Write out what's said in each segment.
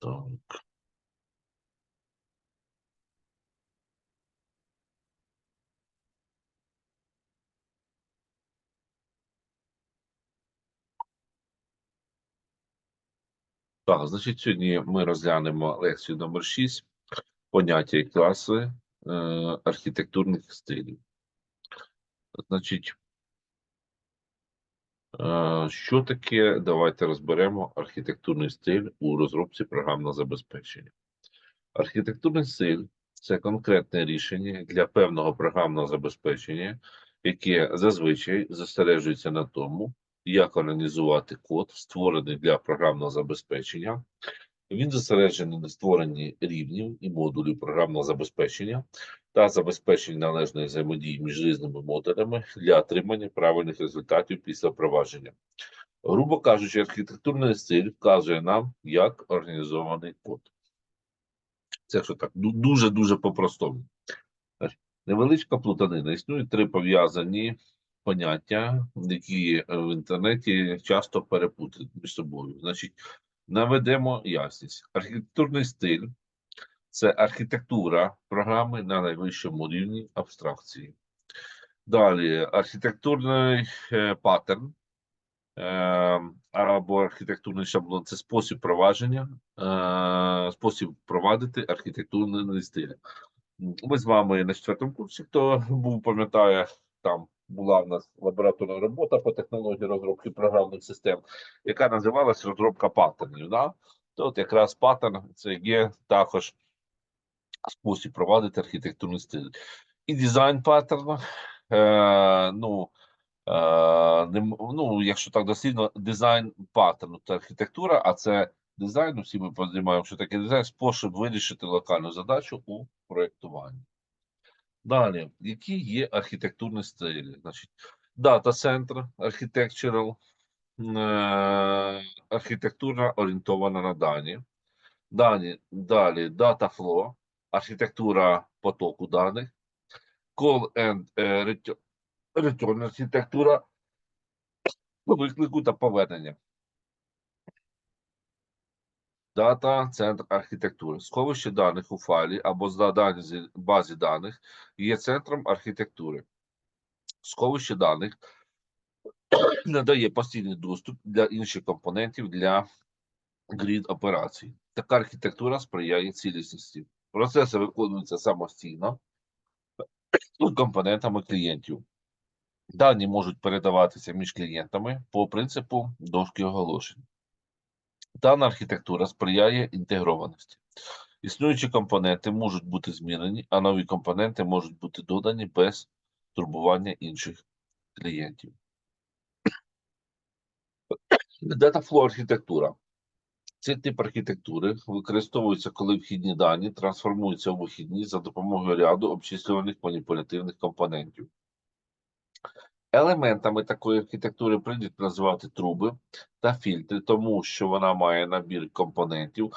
Так. Так, значить, сьогодні ми розглянемо лекцію номер 6 поняття і класи е, архітектурних стилів. Значить, що таке? Давайте розберемо архітектурний стиль у розробці програмного забезпечення. Архітектурний стиль це конкретне рішення для певного програмного забезпечення, яке зазвичай зосереджується на тому, як організувати код, створений для програмного забезпечення. Він зосереджений на створенні рівнів і модулів програмного забезпечення та забезпеченні належної взаємодії між різними модулями для отримання правильних результатів після впровадження. Грубо кажучи, архітектурний стиль вказує нам, як організований код. Це що так, дуже-дуже по-простому. Невеличка плутанина. Існують три пов'язані поняття, які в інтернеті часто перепутають між собою. Значить, наведемо ясність. Архітектурний стиль це архітектура програми на найвищому рівні абстракції. Далі архітектурний е, паттерн е, або архітектурний шаблон це спосіб впровадження, е, спосіб впровадити архітектурний стиль. Ми з вами на четвертому курсі, хто був, пам'ятає, там була в нас лабораторна робота по технології розробки програмних систем, яка називалась розробка паттернів. Да? То от якраз паттерн це є також спосіб провадити архітектурний стиль. І дизайн паттерн, е, ну, е, ну, якщо так дослідно, дизайн паттерну це архітектура, а це дизайн, всі ми розуміємо, що таке дизайн, спосіб вирішити локальну задачу у проєктуванні. Далі, які є архітектурні стилі? Значить, дата центр, е, архітектура орієнтована на дані. Далі, data flow, архітектура потоку даних. Call and е, return, архітектура виклику та повернення. Дата центр архітектури. Сховище даних у файлі або з базі даних є центром архітектури. Сховище даних надає постійний доступ для інших компонентів для грід операцій. Така архітектура сприяє цілісності. Процеси виконуються самостійно компонентами клієнтів. Дані можуть передаватися між клієнтами по принципу дошки оголошень. Дана архітектура сприяє інтегрованості. Існуючі компоненти можуть бути змінені, а нові компоненти можуть бути додані без турбування інших клієнтів. Dataflow архітектура. Цей тип архітектури використовується, коли вхідні дані трансформуються у вихідні за допомогою ряду обчислюваних маніпулятивних компонентів. Елементами такої архітектури прийнято називати труби та фільтри, тому що вона має набір компонентів,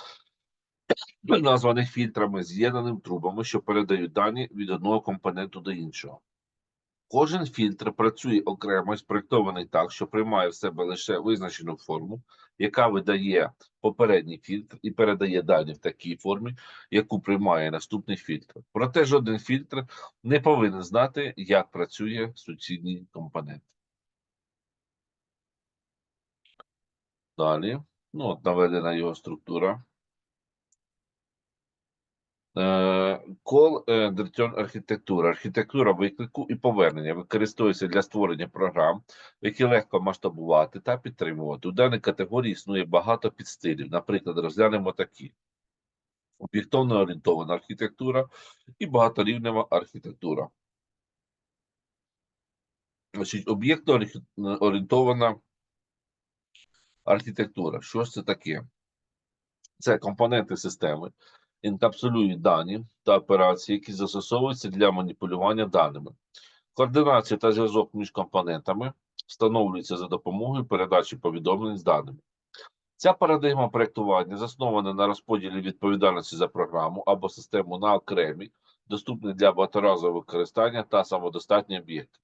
названих фільтрами, з'єднаним трубами, що передають дані від одного компоненту до іншого. Кожен фільтр працює окремо спроєктований так, що приймає в себе лише визначену форму, яка видає попередній фільтр і передає дані в такій формі, яку приймає наступний фільтр. Проте жоден фільтр не повинен знати, як працює суцільний компонент. Далі, ну от наведена його структура. Е, Call архітектура. Архітектура виклику і повернення використовується для створення програм, які легко масштабувати та підтримувати. У даній категорії існує багато підстилів. Наприклад, розглянемо такі: об'єктивно орієнтована архітектура і багаторівнева архітектура. Об'єктно орієнтована архітектура. Що ж це таке? Це компоненти системи, інкапсулюють дані та операції, які застосовуються для маніпулювання даними. Координація та зв'язок між компонентами встановлюється за допомогою передачі повідомлень з даними. Ця парадигма проєктування заснована на розподілі відповідальності за програму або систему на окремі, доступні для багаторазового використання та самодостатні об'єкти.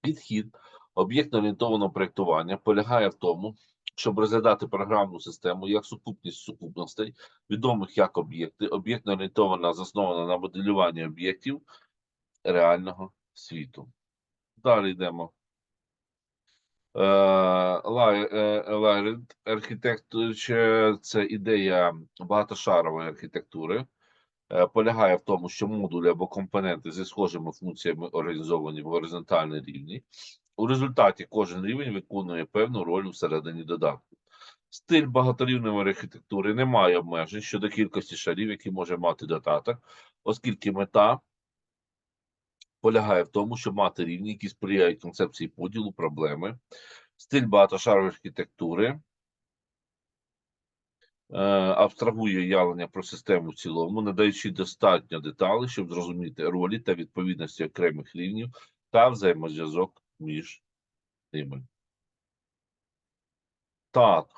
Підхід об'єктно-орієнтованого проєктування полягає в тому, щоб розглядати програмну систему як сукупність сукупностей, відомих як об'єкти, об'єктно орієнтована, заснована на моделюванні об'єктів реального світу. Далі йдемо. Е, Лай- е, architecture – це ідея багатошарової архітектури. Е, Полягає в тому, що модулі або компоненти зі схожими функціями організовані в горизонтальній рівні. У результаті кожен рівень виконує певну роль всередині додатку. Стиль багаторівневої архітектури не має обмежень щодо кількості шарів, які може мати додаток, оскільки мета полягає в тому, щоб мати рівні, які сприяють концепції поділу проблеми. Стиль багатошарової архітектури е, абстрагує уявлення про систему в цілому, надаючи достатньо деталей, щоб зрозуміти ролі та відповідності окремих рівнів та взаємозв'язок між ними. Так,